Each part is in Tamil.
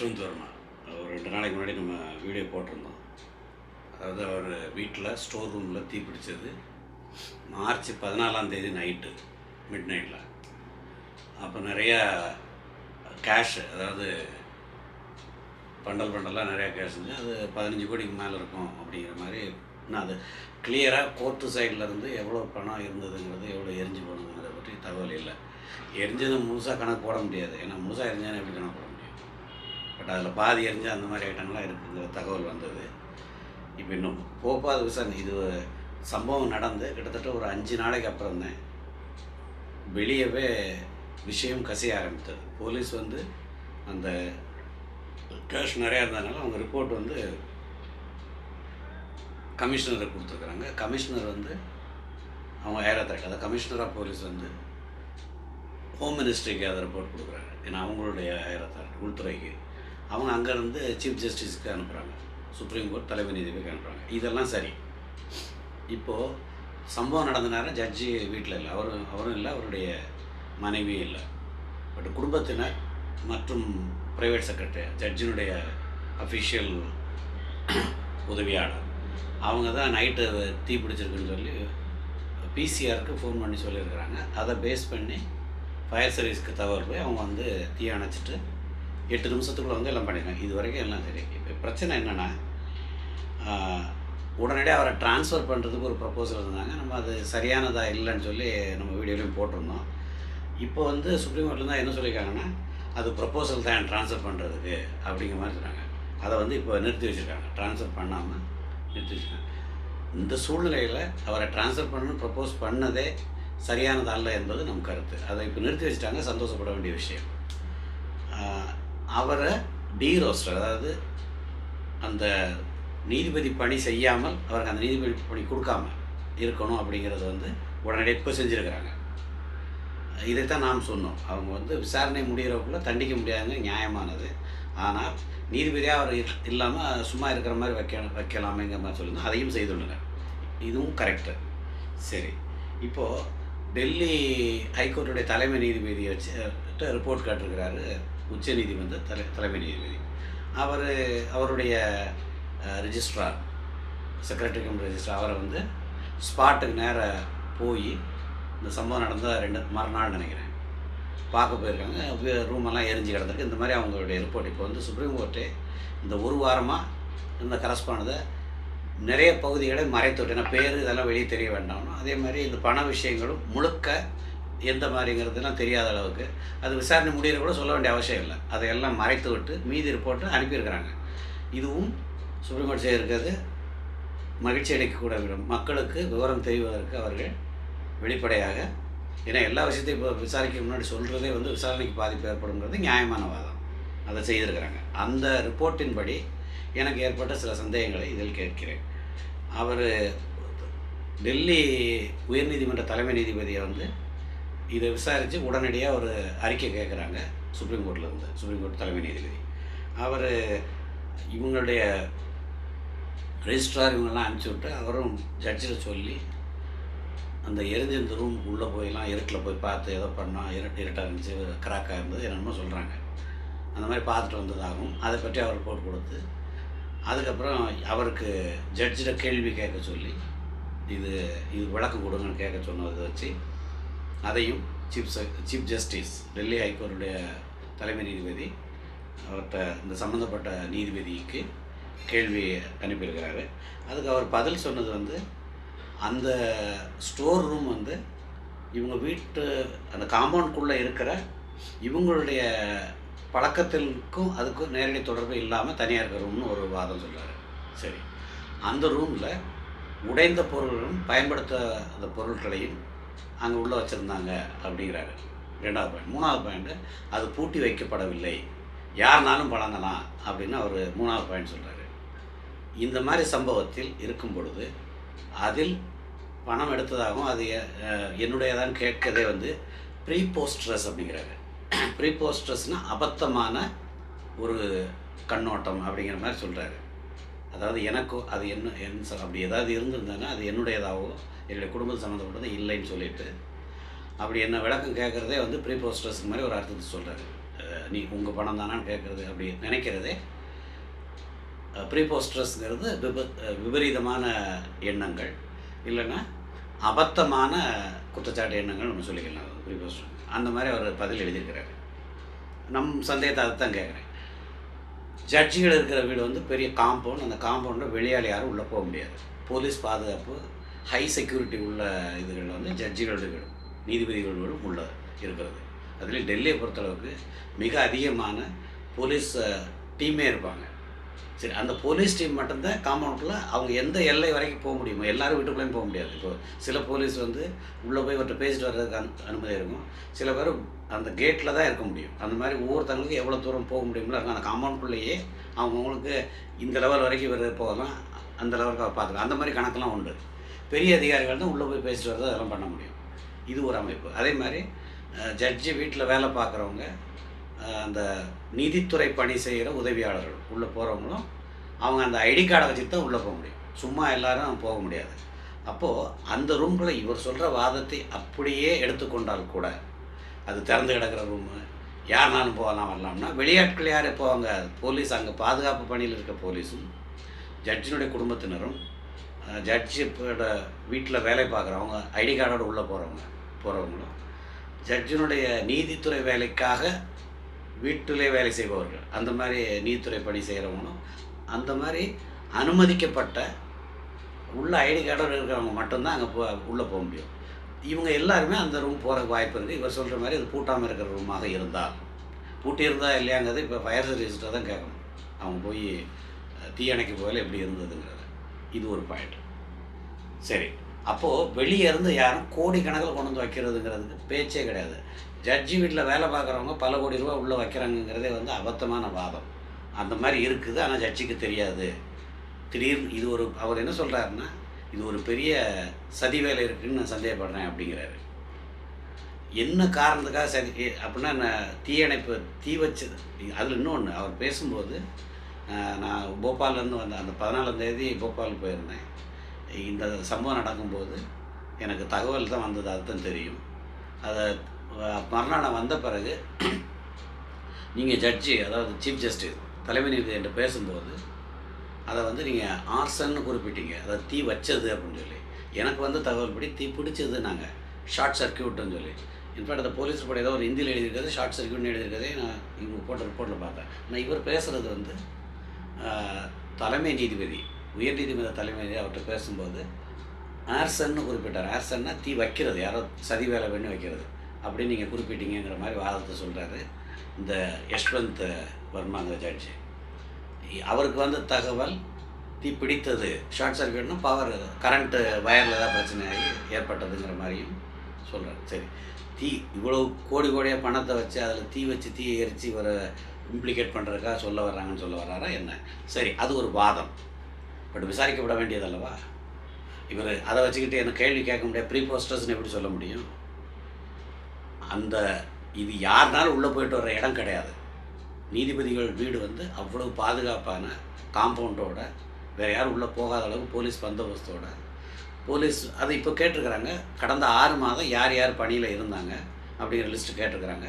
யஷ்வந்த் வர்மா ஒரு ரெண்டு நாளைக்கு முன்னாடி நம்ம வீடியோ போட்டிருந்தோம். அதாவது அவர் வீட்டில் ஸ்டோர் ரூமில் தீ பிடிச்சது. மார்ச் பதினாலாம் தேதி நைட்டு மிட் நைட்டில் அப்போ நிறையா கேஷ் அதாவது பண்டல் பண்டலாக நிறையா கேஷ் இருந்து அது பதினஞ்சு கோடிக்கு மேலே இருக்கும் அப்படிங்கிற மாதிரி நான் அது கிளியராக கோர்ட்டு சைடில் இருந்து எவ்வளோ பணம் இருந்ததுங்கிறது எவ்வளோ எரிஞ்சு போனதுங்கிறத பற்றி தகவல் இல்லை. எரிஞ்சது முழுசாக கணக்கு போட முடியாது. ஏன்னா முழுசாக எரிஞ்சானே எப்படி கணக்கு போட அதில் பாதி எரிஞ்ச அந்த மாதிரி ஐட்டங்கள்லாம் இருக்குங்கிற தகவல் வந்தது. இப்போ இன்னும் போப்பாத விசாரணை இது சம்பவம் நடந்து கிட்டத்தட்ட ஒரு அஞ்சு நாளைக்கு அப்புறம் தான் வெளியவே விஷயம் கசிய ஆரம்பித்தது. போலீஸ் வந்து அந்த கேஷ் நிறையா இருந்ததுனால அவங்க ரிப்போர்ட் வந்து கமிஷனரை கொடுத்துருக்குறாங்க. கமிஷனர் வந்து அவங்க ஏறத்தாட்டு அதை அதாவது கமிஷனர் ஆஃப் போலீஸ் வந்து ஹோம் மினிஸ்ட்ரிக்கு அதை ரிப்போர்ட் கொடுக்குறாங்க. ஏன்னா அவங்களுடைய ஏறத்தாட்டு உள்துறைக்கு. அவங்க அங்கேருந்து சீஃப் ஜஸ்டிஸ்க்கு அனுப்புகிறாங்க சுப்ரீம் கோர்ட் தலைமை நீதிபதிக்கு அனுப்புகிறாங்க இதெல்லாம் சரி. இப்போது சம்பவம் நடந்த நேரம் ஜட்ஜி வீட்டில் இல்லை. அவரும் அவரும் இல்லை அவருடைய மனைவியும் இல்லை. பட் குடும்பத்தினர் மற்றும் ப்ரைவேட் செக்ரட்டரி ஜட்ஜினுடைய அஃபிஷியல் உதவியாளர். அவங்க தான் நைட்டு தீ பிடிச்சிருக்குன்னு சொல்லி பிசிஆருக்கு ஃபோன் பண்ணி சொல்லியிருக்கிறாங்க. அதை பேஸ் பண்ணி ஃபயர் சர்வீஸ்க்கு தவறு போய் அவங்க வந்து தீ அணைச்சிட்டு எட்டு நிமிஷத்துக்குள்ளே வந்து எல்லாம் பண்ணியிருக்காங்க இது வரைக்கும் எல்லாம் சரி. இப்போ பிரச்சனை என்னென்னா உடனடியாக அவரை ட்ரான்ஸ்ஃபர் பண்ணுறதுக்கு ஒரு ப்ரப்போசல் இருந்தாங்க. நம்ம அது சரியானதா இல்லைன்னு சொல்லி நம்ம வீடியோலையும் போட்டிருந்தோம். இப்போ வந்து சுப்ரீம் கோர்ட்டில் தான் என்ன சொல்லியிருக்காங்கன்னா அது ப்ரப்போசல் தான் ட்ரான்ஸ்ஃபர் பண்ணுறதுக்கு அப்படிங்கிற மாதிரி சொன்னாங்க அதை வந்து இப்போ நிறுத்தி வச்சுருக்காங்க. ட்ரான்ஸ்ஃபர் பண்ணாமல் நிறுத்தி வச்சுருக்காங்க. இந்த சூழ்நிலையில் அவரை ட்ரான்ஸ்ஃபர் பண்ணணும்னு ப்ரப்போஸ் பண்ணதே சரியானது அல்ல என்பது நம் கருத்து. அதை இப்போ நிறுத்தி வச்சுட்டாங்க. சந்தோஷப்பட வேண்டிய விஷயம். அவரை டீரோஸ்டர் அதாவது அந்த நீதிபதி பணி செய்யாமல் அவருக்கு அந்த நீதிபதி பணி கொடுக்காம இருக்கணும் அப்படிங்கிறது வந்து உடனடியாக இப்போ செஞ்சுருக்கிறாங்க. இதைத்தான் நாம் சொன்னோம். அவங்க வந்து விசாரணை முடிகிறவக்குள்ள தண்டிக்க முடியாதுங்க நியாயமானது. ஆனால் நீதிபதியாக அவர் இல்லாமல் சும்மா இருக்கிற மாதிரி வைக்க வைக்கலாமேங்கிற மாதிரி சொல்லுங்க அதையும் செய்துள்ளனர் இதுவும் கரெக்டு சரி. இப்போது டெல்லி ஹைகோர்ட்டுடைய தலைமை நீதிபதியை வச்சு ரிப்போர்ட் காட்டிருக்கிறாரு. உச்ச நீதிமன்ற தலை தலைமை நீதிபதி. அவர் அவருடைய ரிஜிஸ்ட்ரார் செக்ரட்டரி கம் ரெஜிஸ்ட்ரார் அவரை வந்து ஸ்பாட்டுக்கு நேராக போய் இந்த சம்பவம் நடந்த ரெண்டு மறுநாள் நினைக்கிறேன். பார்க்க போயிருக்காங்க. ரூமெல்லாம் எரிஞ்சு கிடந்திருக்கு. இந்த மாதிரி அவங்களுடைய ரிப்போர்ட் இப்போ வந்து சுப்ரீம் கோர்ட்டு இந்த ஒரு வாரமாக இந்த கரஸ்பாண்டதை நிறைய பகுதிகளை மறைத்து விட்டு ஏன்னா பேர் இதெல்லாம் வெளியே தெரிய வேண்டாம்னு அதே மாதிரி இந்த பண விஷயங்களும் முழுக்க எந்த மாதிரிங்கிறதுலாம் தெரியாத அளவுக்கு. அது விசாரணை முடிகிற கூட சொல்ல வேண்டிய அவசியம் இல்லை. அதையெல்லாம் மறைத்து விட்டு மீதி ரிப்போர்ட்டை அனுப்பியிருக்கிறாங்க. இதுவும் சுப்ரீம் கோர்ட் செய்திருக்கிறது. மகிழ்ச்சி அளிக்கக்கூட விடும் மக்களுக்கு விவரம் தெரிவதற்கு அவர்கள் வெளிப்படையாக ஏன்னா எல்லா விஷயத்தையும் இப்போ விசாரிக்க முன்னாடி சொல்கிறதே வந்து விசாரணைக்கு பாதிப்பு ஏற்படுங்கிறது நியாயமான வாதம். அதை செய்திருக்கிறாங்க. அந்த ரிப்போர்ட்டின்படி எனக்கு ஏற்பட்ட சில சந்தேகங்களை இதில் கேட்கிறேன். அவர் டெல்லி உயர்நீதிமன்ற தலைமை நீதிபதியை வந்து இதை விசாரித்து உடனடியாக ஒரு அறிக்கை கேட்குறாங்க சுப்ரீம் கோர்ட்டில் இருந்து சுப்ரீம் கோர்ட் தலைமை நீதிபதி. அவர் இவங்களுடைய ரெஜிஸ்ட்ரார் இவங்கெல்லாம் அனுப்பிச்சி விட்டு அவரும் ஜட்ஜில் சொல்லி அந்த எரிஞ்சிருந்த ரூம் உள்ளே போயெல்லாம் இருட்டில் போய் பார்த்து ஏதோ பண்ணோம் இருட்டு இருட்டாக இருந்துச்சு கிராக்காக இருந்தது என்னென்னமோ சொல்கிறாங்க அந்த மாதிரி பார்த்துட்டு வந்ததாகவும் அதை பற்றி அவர் ரிப்போர்ட் கொடுத்து அதுக்கப்புறம் அவருக்கு ஜட்ஜில் கேள்வி கேட்க சொல்லி இது இது விளக்கம் கொடுங்கன்னு கேட்க சொன்னதை வச்சு அதையும் சீஃப் சீஃப் ஜஸ்டிஸ் டெல்லி ஹைகோர்ட்டுடைய தலைமை நீதிபதி அவர்கிட்ட இந்த சம்மந்தப்பட்ட நீதிபதிக்கு கேள்வியை அனுப்பியிருக்கிறாரு. அதுக்கு அவர் பதில் சொன்னது வந்து அந்த ஸ்டோர் ரூம் வந்து இவங்க வீட்டு அந்த காம்பவுண்ட்குள்ளே இருக்கிற இவங்களுடைய பழக்கத்திற்கும் அதுக்கும் நேரடி தொடர்பு இல்லாமல் தனியாக இருக்கிற ரூம்னு ஒரு வாதம் சொல்கிறாரு சரி. அந்த ரூமில் உடைந்த பொருள்களும் பயன்படுத்த அந்த பொருட்களையும் அங்கே உள்ளே வச்சுருந்தாங்க அப்படிங்கிறாரு. ரெண்டாவது பாயிண்ட் மூணாவது பாயிண்ட்டு அது பூட்டி வைக்கப்படவில்லை. யாருனாலும் வழங்கலாம் அப்படின்னு அவர் மூணாவது பாயிண்ட் சொல்கிறாரு இந்த மாதிரி சம்பவத்தில் இருக்கும் பொழுது அதில் பணம் எடுத்ததாகவும் அது என்னுடையதான் கேட்கதே வந்து ப்ரீ போஸ்ட்ரஸ் அப்படிங்கிறாரு. ப்ரீ போஸ்ட்ரஸ்னால் அபத்தமான ஒரு கண்ணோட்டம் அப்படிங்கிற மாதிரி சொல்கிறாரு அதாவது எனக்கும் அது என்ன என்ன சார் அப்படி ஏதாவது இருந்திருந்தேன்னா அது என்னுடையதாகவோ என்னுடைய குடும்பம் சம்மந்தப்பட்டது இல்லைன்னு சொல்லிட்டு அப்படி என்ன விளக்கம் கேட்குறதே வந்து ப்ரீ போஸ்டர்ஸ் மாதிரி ஒரு அர்த்தத்தை சொல்கிறாரு நீ உங்கள் பணம் தானான்னு கேட்குறது அப்படி நினைக்கிறதே ப்ரீபோஸ்ட்ரஸ்ங்கிறது விப விபரீதமான எண்ணங்கள். இல்லைன்னா அபத்தமான குற்றச்சாட்டு எண்ணங்கள் நம்ம சொல்லிக்கலாம் ப்ரீபோஸ்டர் அந்த மாதிரி அவர் பதில் எழுதியிருக்கிறாரு. நம் சந்தேகத்தை அதை தான் கேட்குறேன். ஜட்ஜிகள் இருக்கிற வீடு வந்து பெரிய காம்பவுண்ட் அந்த காம்பவுண்டில் வெளியால் யாரும் உள்ளே போக முடியாது. போலீஸ் பாதுகாப்பு ஹை செக்யூரிட்டி உள்ள இதுகள் வந்து ஜட்ஜிகளோட நீதிபதிகளோடும் நீதிபதிகள் உள்ள இருக்கிறது. அதுலேயும் டெல்லியை பொறுத்தளவுக்கு மிக அதிகமான போலீஸ் டீமே இருப்பாங்க. சரி அந்த போலீஸ் டீம் மட்டும்தான் காம்பவுண்டுக்குள்ளே அவங்க எந்த எல்லை வரைக்கும் போக முடியுமோ எல்லாரும் வீட்டுக்குள்ளேயும் போக முடியாது. இப்போ சில போலீஸ் வந்து உள்ளே போய் ஒருத்தர் பேசிட்டு வர்றதுக்கு அனு அனுமதி இருக்கும். சில பேர் அந்த கேட்டில் தான் இருக்க முடியும். அந்த மாதிரி ஒவ்வொருத்தவங்களுக்கு எவ்வளோ தூரம் போக முடியுமோ இருக்கும். அந்த காம்பவுண்டுக்குள்ளேயே அவங்கவுங்களுக்கு இந்த லெவல் வரைக்கும் இவர் போகலாம் அந்த லெவலுக்கு பார்த்துக்கலாம். அந்த மாதிரி கணக்கெல்லாம் உண்டு. பெரிய அதிகாரிகள் தான் உள்ளே போய் பேசிட்டு வரது அதெல்லாம் பண்ண முடியும். இது ஒரு அமைப்பு. அதே மாதிரி ஜட்ஜி வீட்டில் வேலை பார்க்குறவங்க அந்த நீதித்துறை பணி செய்கிற உதவியாளர்கள் உள்ளே போகிறவங்களும் அவங்க அந்த ஐடி கார்டை வச்சுட்டு தான் உள்ளே போக முடியும். சும்மா எல்லாரும் போக முடியாது. அப்போது அந்த ரூம்குள்ளே இவர் சொல்கிற வாதத்தை அப்படியே எடுத்துக்கொண்டால் கூட அது திறந்து கிடக்கிற ரூமு யாருனாலும் போகலாம் வரலாம்னா வெளியாட்கள் யார் போவாங்க? போலீஸ் அங்கே பாதுகாப்பு பணியில் இருக்க போலீஸும் ஜட்ஜினுடைய குடும்பத்தினரும் ஜட்ஜிப்போட வீட்டில் வேலை பார்க்குறவங்க ஐடி கார்டோட உள்ளே போகிறவங்க போகிறவங்களும் ஜட்ஜினுடைய நீதித்துறை வேலைக்காக வீட்டிலே வேலை செய்பவர்கள். அந்த மாதிரி நீதித்துறை பணி செய்கிறவங்களும் அந்த மாதிரி அனுமதிக்கப்பட்ட உள்ள ஐடி கார்டோடு இருக்கிறவங்க மட்டும்தான் அங்கே போ உள்ளே போக முடியும். இவங்க எல்லாருமே அந்த ரூம் போகிறதுக்கு வாய்ப்பு இருக்குது இவர் சொல்கிற மாதிரி அது பூட்டாமல் இருக்கிற ரூமாக இருந்தால் பூட்டி இருந்தால் இல்லையாங்கிறது இப்போ ஃபயர் சர்வீஸ்கிட்ட தான் கேட்கணும். அவங்க போய் தீயணைக்கு போகல எப்படி இருந்ததுங்கிறது. இது ஒரு பாயிண்ட் சரி. அப்போது வெளியே இருந்து யாரும் கோடி கணக்கில் கொண்டு வந்து வைக்கிறதுங்கிறதுக்கு பேச்சே கிடையாது. ஜட்ஜி வீட்டில் வேலை பார்க்குறவங்க பல கோடி ரூபா உள்ளே வைக்கிறாங்கங்கிறதே வந்து அபத்தமான வாதம். அந்த மாதிரி இருக்குது ஆனால் ஜட்ஜிக்கு தெரியாது. திடீர்னு இது ஒரு அவர் என்ன சொல்கிறாருன்னா இது ஒரு பெரிய சதி வேலை இருக்குதுன்னு நான் சந்தேகப்படுறேன் அப்படிங்கிறாரு. என்ன காரணத்துக்காக சதி அப்படின்னா நான் தீயணைப்பு தீ வச்சது அதில் இன்னொன்று அவர் பேசும்போது நான் போபால்லேருந்து வந்த அந்த பதினாலாம் தேதி போபால் போயிருந்தேன். இந்த சம்பவம் நடக்கும்போது எனக்கு தகவல் தான் வந்தது அதுதான் தெரியும். அதை மறுநாள் வந்த பிறகு நீங்கள் ஜட்ஜி அதாவது சீஃப் ஜஸ்டிஸ் தலைமை நீதி என்று பேசும்போது அதை வந்து நீங்கள் ஆர்சன்னு குறிப்பிட்டீங்க. அதாவது தீ வச்சது அப்படின்னு சொல்லி. எனக்கு வந்து தகவல் படி தீ பிடிச்சது நாங்கள் ஷார்ட் சர்க்கியூட்னு சொல்லி. இன்ஃபேக்ட் அந்த போலீஸ் படை ஏதோ ஒரு ஹிந்தியில் எழுதியிருக்கிறது ஷார்ட் சர்க்கியூட்னு எழுதியிருக்கிறதே நான் இவங்க போட்ட ரிப்போர்ட்டில் பார்த்தேன். ஆனால் இவர் பேசுகிறது வந்து தலைமை நீதிபதி உயர் நீதிமன்ற தலைமை நீதி அவர்கிட்ட பேசும்போது ஆர்சன்னு குறிப்பிட்டார். ஆர்சன்னா தீ வைக்கிறது யாரோ சதி வேலை பண்ணி வைக்கிறது. அப்படின்னு நீங்கள் குறிப்பிட்டீங்கிற மாதிரி வாதத்தை சொல்கிறாரு இந்த யஷ்வந்த் வர்மாங்க ஜட்ஜு. அவருக்கு வந்த தகவல் தீ பிடித்தது ஷார்ட் சர்க்கியூட்னு பவர் கரண்ட்டு வயரில் ஏதாவது பிரச்சனையாகி ஏற்பட்டதுங்கிற மாதிரியும் சொல்கிறார் சரி தீ இவ்வளோ கோடி கோடியாக பணத்தை வச்சு அதில் தீ வச்சு தீ எரித்து வர இம்ப்ளிகேட் பண்ணுறதுக்காக சொல்ல வர்றாங்கன்னு சொல்ல வர்றாரா என்ன? சரி அது ஒரு வாதம். பட் விசாரிக்கப்பட வேண்டியதல்லவா? இவர் அதை வச்சுக்கிட்டு என்ன கேள்வி கேட்க முடியாது. ப்ரீ போஸ்டர்ஸ்னு எப்படி சொல்ல முடியும்? அந்த இது யாருனாலும் உள்ளே போயிட்டு வர இடம் கிடையாது. நீதிபதிகள் வீடு வந்து அவ்வளவு பாதுகாப்பான காம்பவுண்டோட வேறு யாரும் உள்ளே போகாத அளவுக்கு போலீஸ் பந்தோபஸ்தோட. போலீஸ் அதை இப்போ கேட்டிருக்கிறாங்க. கடந்த ஆறு மாதம் யார் யார் பணியில் இருந்தாங்க அப்படிங்கிற லிஸ்ட்டு கேட்டிருக்கிறாங்க.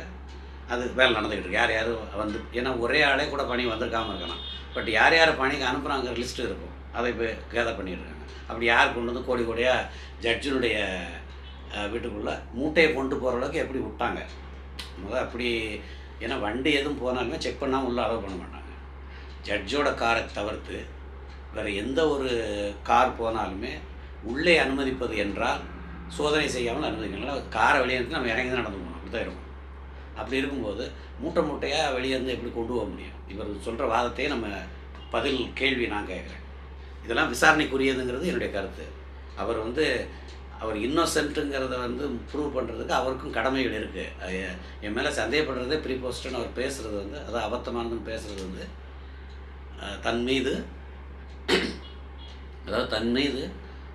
அது வேலை நடந்துக்கிட்டு இருக்கு. யார் யார் வந்து ஏன்னா ஒரே ஆளே கூட பணி வந்திருக்காமல் இருக்கலாம். பட் யார் யார் பணிக்கு அனுப்புகிறாங்கிற லிஸ்ட்டு இருக்கும். அதை இப்போ கேதர் இருக்காங்க அப்படி யார் கொண்டு வந்து கோடி கோடியாக ஜட்ஜினுடைய வீட்டுக்குள்ளே மூட்டையை கொண்டு போகிற அளவுக்கு எப்படி விட்டாங்க? முதல் அப்படி ஏன்னா வண்டி எதுவும் போனாலுமே செக் பண்ணாமல் உள்ள அலோவ் பண்ண மாட்டாங்க. ஜட்ஜோட காரை தவிர்த்து வேறு எந்த ஒரு கார் போனாலுமே உள்ளே அனுமதிப்பது என்றால் சோதனை செய்யாமல் அனுமதிக்கணும். காரை வெளியே இருந்து நம்ம இறங்கி தான் நடந்து போகணும். அப்படி தான் இருக்கும். அப்படி இருக்கும்போது மூட்டை மூட்டையாக வெளியேருந்து எப்படி கொண்டு போக முடியும்? இவர் சொல்கிற வாதத்தையே நம்ம பதில் கேள்வி நான் கேட்குறேன். இதெல்லாம் விசாரணைக்குரியதுங்கிறது என்னுடைய கருத்து. அவர் வந்து அவர் இன்னோசென்ட்டுங்கிறத வந்து ப்ரூவ் பண்ணுறதுக்கு அவருக்கும் கடமைகள் இருக்குது என் மேலே சந்தேகப்படுறதே ப்ரீ அவர் பேசுகிறது வந்து அதாவது அபத்தமானதுன்னு பேசுகிறது வந்து தன் மீது அதாவது தன் மீது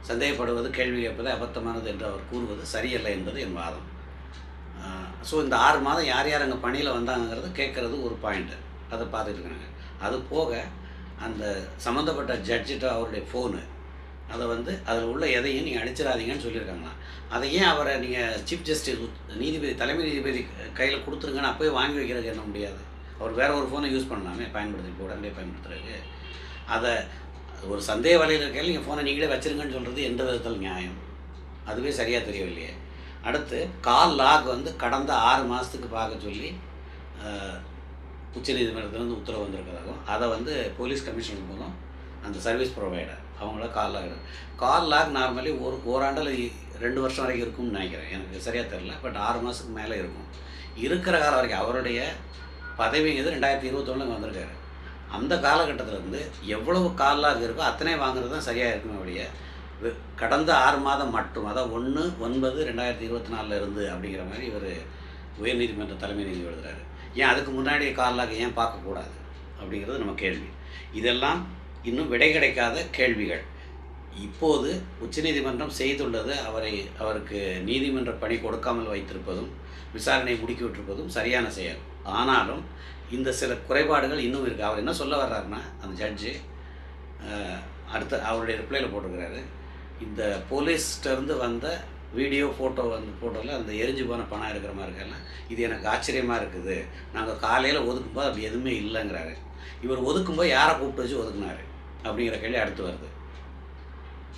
சந்தேகப்படுவது கேள்வி கேட்பது அபத்தமானது என்று அவர் கூறுவது சரியல்ல என்பது என் வாதம். ஸோ இந்த ஆறு மாதம் யார் யார் அங்கே பணியில் வந்தாங்கிறது கேட்குறது ஒரு பாயிண்ட்டு அதை பார்த்துட்டு இருக்காங்க அது போக அந்த சம்மந்தப்பட்ட ஜட்ஜிட்ட அவருடைய ஃபோனு அதை வந்து அதில் உள்ள எதையும் நீங்கள் அடிச்சிடாதீங்கன்னு சொல்லியிருக்காங்களாம். அதை ஏன் அவரை நீங்கள் சீஃப் ஜஸ்டிஸ் நீதிபதி தலைமை நீதிபதி கையில் கொடுத்துருங்கன்னு அப்போயே வாங்கி வைக்கிறதுக்கு என்ன முடியாது? அவர் வேற ஒரு ஃபோனை யூஸ் பண்ணலாமே பயன்படுத்தி உடனே பயன்படுத்துறதுக்கு. அதை ஒரு சந்தேக வலையில் இருக்கையில் நீங்கள் ஃபோனை நீங்களே வச்சிருங்கன்னு சொல்கிறது எந்த விதத்தில் நியாயம்? அதுவே சரியாக தெரியவில்லையே. அடுத்து கால் லாக் வந்து கடந்த ஆறு மாதத்துக்கு பார்க்க சொல்லி அஹ், உத்தரவு வந்திருக்கிறதாகவும் அதை வந்து போலீஸ் கமிஷனர் மூலம் அந்த சர்வீஸ் ப்ரொவைடர் அவங்கள call log call log normally ஒரு ஓராண்டில் ரெண்டு வருஷம் வரைக்கும் இருக்கும்னு நினைக்கிறேன். எனக்கு சரியாக தெரில பட் ஆறு மாதத்துக்கு மேலே இருக்கும். இருக்கிற காலம் வரைக்கும் அவருடைய பதவிங்கிறது ரெண்டாயிரத்தி இருபத்தொன்னு வந்திருக்காரு. அந்த காலகட்டத்தில் இருந்து எவ்வளவு கால் லாக் இருக்கோ அத்தனை வாங்குறது தான் சரியாக இருக்குமே அப்படியே கடந்த ஆறு மாதம் மட்டும் அதாவது ஒன்று ஒன்பது ரெண்டாயிரத்தி இருபத்தி நாலில் இருந்து அப்படிங்கிற மாதிரி இவர் உயர்நீதிமன்ற தலைமை நீதி எழுதுறாரு. ஏன் அதுக்கு முன்னாடி காலாக ஏன் பார்க்கக்கூடாது அப்படிங்கிறது நம்ம கேள்வி. இதெல்லாம் இன்னும் விடை கிடைக்காத கேள்விகள். இப்போது உச்சநீதிமன்றம் செய்துள்ளது அவரை அவருக்கு நீதிமன்ற பணி கொடுக்காமல் வைத்திருப்பதும் விசாரணை முடுக்கி விட்டிருப்பதும் சரியான செயல். ஆனாலும் இந்த சில குறைபாடுகள் இன்னும் இருக்குது அவர் என்ன சொல்ல வர்றாருன்னா அந்த ஜட்ஜு அடுத்த அவருடைய ரிப்ளையில் போட்டிருக்கிறாரு. இந்த போலீஸ்கிட்டருந்து வந்த வீடியோ ஃபோட்டோ வந்து ஃபோட்டோவில் அந்த எரிஞ்சு போன பணம் இருக்கிற மாதிரி இருக்கலாம் இது எனக்கு ஆச்சரியமாக இருக்குது. நாங்கள் காலையில் ஒதுக்கும்போது அப்படி எதுவுமே இல்லைங்கிறாரு. இவர் ஒதுக்கும்போது யாரை கூப்பிட்டு வச்சு ஒதுக்குனாரு? அப்படிங்கிற கேள்வி அடுத்து வருது.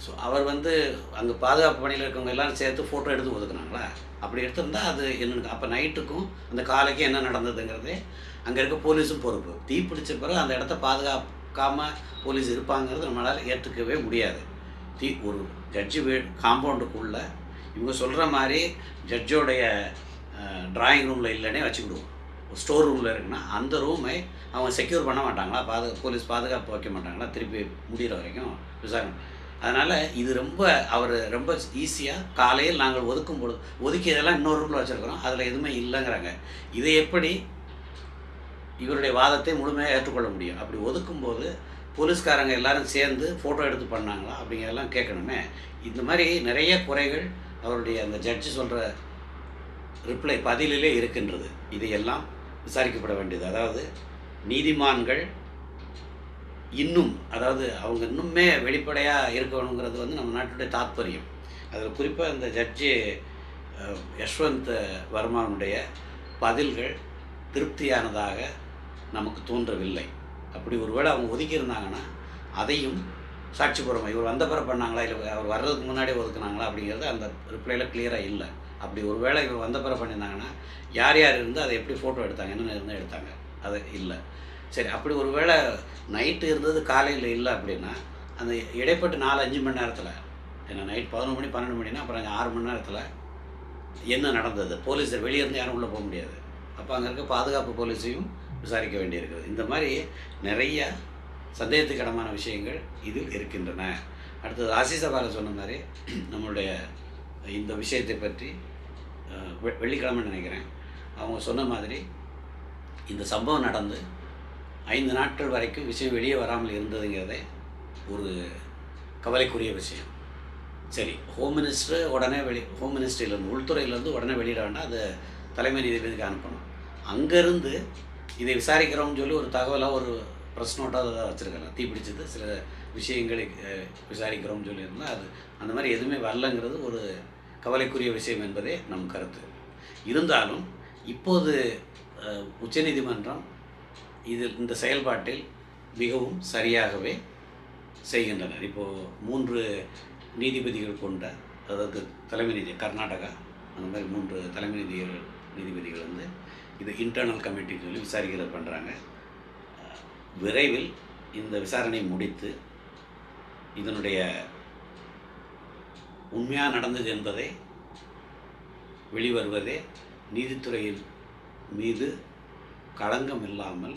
ஸோ அவர் வந்து அங்கே பாதுகாப்பு பணியில் இருக்கவங்க எல்லாரும் சேர்த்து ஃபோட்டோ எடுத்து ஒதுக்குனாங்களா? அப்படி எடுத்திருந்தால் அது என்னன்னு அப்போ நைட்டுக்கும் அந்த காலைக்கும் என்ன நடந்ததுங்கிறதே அங்கே இருக்க போலீஸும் பொறுப்பு. தீ பிடிச்ச பிறகு அந்த இடத்த பாதுகாக்காமல் போலீஸ் இருப்பாங்கிறது நம்மளால் ஏற்றுக்கவே முடியாது. தீ ஒரு ஜட்ஜு வீ காம்பவுண்டுக்குள்ளே இவங்க சொல்கிற மாதிரி ஜட்ஜோடைய ட்ராயிங் ரூமில் இல்லைன்னே வச்சுக்கிடுவோம். ஸ்டோர் ரூமில் இருக்குன்னா அந்த ரூமை அவங்க செக்யூர் பண்ண மாட்டாங்களா? பாது போலீஸ் பாதுகாப்பு வைக்க மாட்டாங்களா? திருப்பி முடிகிற வரைக்கும் விசாரணை. அதனால் இது ரொம்ப அவர் ரொம்ப ஈஸியாக காலையில் நாங்கள் ஒதுக்கும் பொழுது ஒதுக்கியதெல்லாம் இன்னொரு ரூமில் வச்சுருக்கிறோம். அதில் எதுவுமே இல்லைங்கிறாங்க. இதை எப்படி இவருடைய வாதத்தை முழுமையாக ஏற்றுக்கொள்ள முடியும்? அப்படி ஒதுக்கும்போது போலீஸ்காரங்க எல்லாரும் சேர்ந்து ஃபோட்டோ எடுத்து பண்ணாங்களா? அப்படிங்கிறதெல்லாம் கேட்கணுமே. இந்த மாதிரி நிறைய குறைகள் அவருடைய அந்த ஜட்ஜு சொல்கிற ரிப்ளை பதிலிலே இருக்கின்றது. இதையெல்லாம் விசாரிக்கப்பட வேண்டியது. அதாவது நீதிமான்கள் இன்னும் அதாவது அவங்க இன்னுமே வெளிப்படையாக இருக்கணுங்கிறது வந்து நம்ம நாட்டுடைய தாத்பரியம். அதில் குறிப்பாக இந்த ஜட்ஜி யஷ்வந்த் வர்மானுடைய பதில்கள் திருப்தியானதாக நமக்கு தோன்றவில்லை. அப்படி ஒருவேளை அவங்க ஒதுக்கியிருந்தாங்கன்னா அதையும் சாட்சிபுரம் இவர் வந்த பிறகு பண்ணாங்களா? இல்லை அவர் வர்றதுக்கு முன்னாடியே ஒதுக்குனாங்களா? அப்படிங்கிறது அந்த ரிப்ளையில் கிளியராக இல்லை. அப்படி ஒரு வேளை இவர் வந்த பிறகு பண்ணியிருந்தாங்கன்னா யார் யார் இருந்து அதை எப்படி ஃபோட்டோ எடுத்தாங்க? என்னென்ன இருந்து எடுத்தாங்க? அது இல்லை. சரி அப்படி ஒரு வேளை நைட்டு இருந்தது காலையில் இல்லை அப்படின்னா அந்த இடைப்பட்டு நாலு அஞ்சு மணி நேரத்தில் ஏன்னா நைட் பதினொரு மணி பன்னெண்டு மணினா அப்புறம் ஆறு மணி நேரத்தில் என்ன நடந்தது? போலீஸ் வெளியே இருந்து யாரும் உள்ளே போக முடியாது. அப்போ அங்கே இருக்க பாதுகாப்பு போலீஸையும் விசாரிக்க வேண்டியிருக்கிறது. இந்த மாதிரி நிறைய சந்தேகத்துக்கிடமான விஷயங்கள் இதில் இருக்கின்றன. அடுத்தது ஆசிசபால சொன்ன மாதிரி நம்மளுடைய இந்த விஷயத்தை பற்றி வெ- வெள்ளிக்கிழமை நினைக்கிறேன். அவங்க சொன்ன மாதிரி இந்த சம்பவம் நடந்து ஐந்து நாட்கள் வரைக்கும் விஷயம் வெளியே வராமல் இருந்ததுங்கிறதே ஒரு கவலைக்குரிய விஷயம். சரி ஹோம் மினிஸ்டர் உடனே வெளி ஹோம் மினிஸ்ட்ரியிலேருந்து உள்துறையிலேருந்து உடனே வெளியிட வேண்டாம். அதை தலைமை நீதிபதிக்கு அனுப்பணும். அங்கேருந்து இதை விசாரிக்கிறோம்னு சொல்லி ஒரு தகவலாக ஒரு ப்ரெஸ் நோட்டாக தான் வச்சுருக்கலாம். தீப்பிடிச்சது சில விஷயங்களை விசாரிக்கிறோம்னு சொல்லியிருந்தால் அது அந்த மாதிரி எதுவுமே வரலங்கிறது ஒரு கவலைக்குரிய விஷயம் என்பதே நம் கருத்து. இருந்தாலும் இப்போது உச்சநீதிமன்றம் இதில் இந்த செயல்பாட்டில் மிகவும் சரியாகவே செய்கின்றனர். இப்போது மூன்று நீதிபதிகள் கொண்ட அதாவது தலைமை நீதி கர்நாடகா அந்த மாதிரி மூன்று தலைமை நீதிகள் நீதிபதிகள் வந்து இது இன்டர்னல் கமிட்டின்னு சொல்லி விசாரிக்கிறது பண்ணுறாங்க விரைவில் இந்த விசாரணை முடித்து இதனுடைய உண்மையாக நடந்தது என்பதை வெளிவருவதே நீதித்துறையின் மீது களங்கம் இல்லாமல்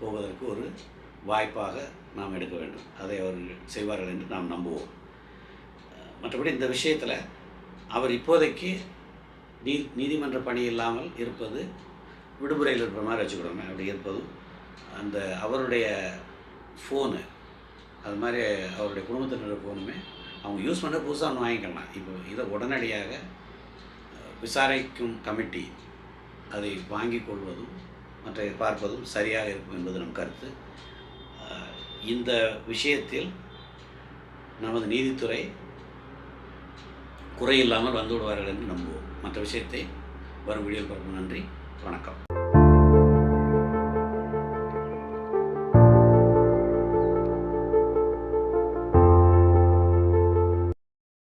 போவதற்கு ஒரு வாய்ப்பாக நாம் எடுக்க வேண்டும். அதை அவர்கள் செய்வார்கள் என்று நாம் நம்புவோம். மற்றபடி இந்த விஷயத்தில் அவர் இப்போதைக்கு நீ நீதிமன்ற பணி இல்லாமல் இருப்பது விடுமுறையில் இருக்கிற மாதிரி வச்சுக்கிடுவோமே அப்படி இருப்பதும். அந்த அவருடைய ஃபோனு அது மாதிரி அவருடைய குடும்பத்தினர் ஃபோனுமே அவங்க யூஸ் பண்ண புதுசாக ஒன்று வாங்கிக்கலாம் இப்போ இதை உடனடியாக விசாரிக்கும் கமிட்டி அதை வாங்கிக் கொள்வதும் மற்ற பார்ப்பதும் சரியாக இருக்கும் என்பது நம் கருத்து. இந்த விஷயத்தில் நமது நீதித்துறை குறையில்லாமல் வந்து விடுவார்கள் என்று நம்புவோம். மற்ற விஷயத்தை வரும் வீடியோவில் பார்ப்போம் நன்றி. வணக்கம்.